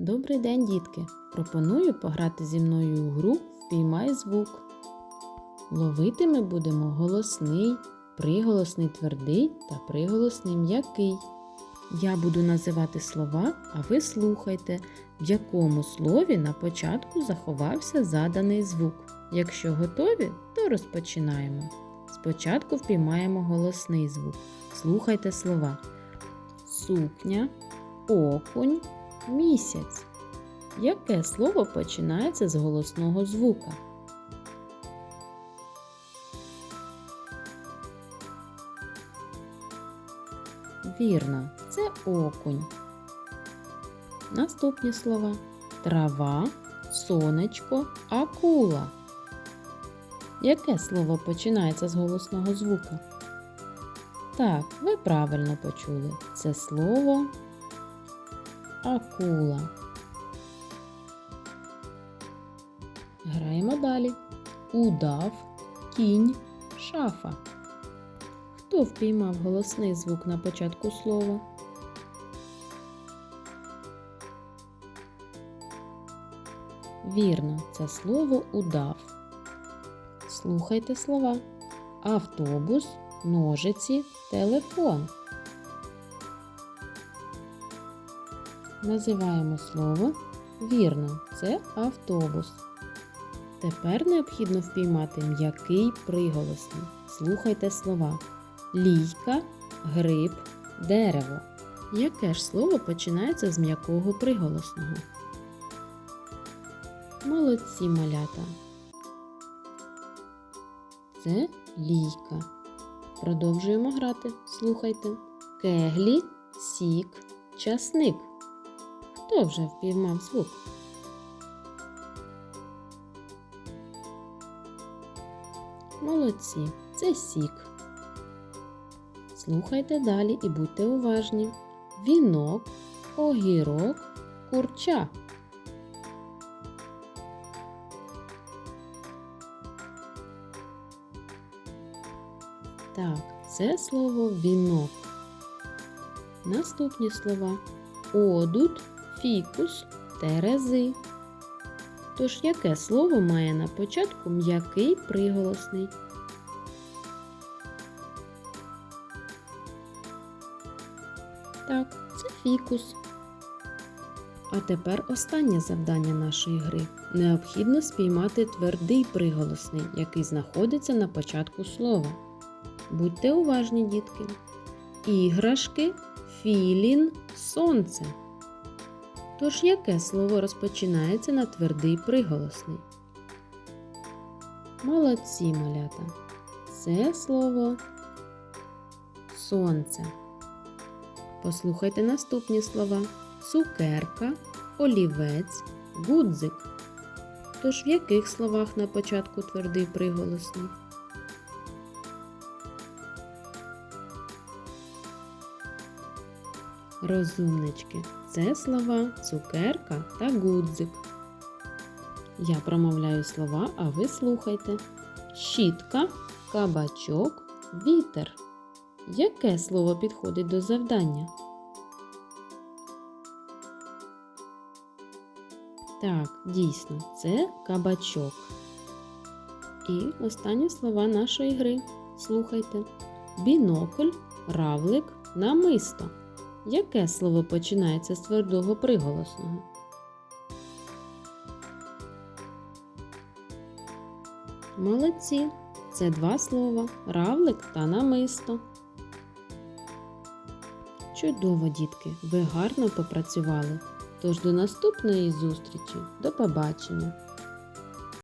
Добрий день, дітки! Пропоную пограти зі мною у гру Впіймай звук. Ловити ми будемо голосний, приголосний твердий та приголосний м'який. Я буду називати слова, а ви слухайте, в якому слові на початку заховався заданий звук. Якщо готові, то розпочинаємо. Спочатку впіймаємо голосний звук. Слухайте слова. Сукня, окунь, місяць. Яке слово починається з голосного звука? Вірно, це окунь. Наступні слова: трава, сонечко, акула. Яке слово починається з голосного звука? Так, ви правильно почули. Це слово акула. Граємо далі. Удав, кінь, шафа. Хто впіймав голосний звук на початку слова? Вірно, це слово удав. Слухайте слова. Автобус, ножиці, телефон. Називаємо слово. Вірно, це автобус. Тепер необхідно впіймати м'який приголосний. Слухайте слова. Лійка, гриб, дерево. Яке ж слово починається з м'якого приголосного? Молодці малята. Це лійка. Продовжуємо грати. Слухайте. Кеглі, сік, часник. Хто вже впіймав звук? Молодці, це сік. Слухайте далі і будьте уважні. Вінок, огірок, курча. Так, це слово вінок. Наступні слова одут, фікус, терези. Тож яке слово має на початку м'який приголосний? Так, це фікус. А тепер останнє завдання нашої гри. Необхідно спіймати твердий приголосний, який знаходиться на початку слова. Будьте уважні, дітки. Іграшки, філін, сонце. Тож яке слово розпочинається на твердий приголосний? Молодці малята. Це слово сонце. Послухайте наступні слова: цукерка, олівець, гудзик. Тож в яких словах на початку твердий приголосний? Розумнички. Це слова цукерка та гудзик. Я промовляю слова, а ви слухайте. Щітка, кабачок, вітер. Яке слово підходить до завдання? Так, дійсно, це кабачок. І останні слова нашої гри. Слухайте. Бінокль, равлик, намисто. Яке слово починається з твердого приголосного? Молодці. Це два слова равлик та намисто. Чудово, дітки! Ви гарно попрацювали. Тож до наступної зустрічі. До побачення!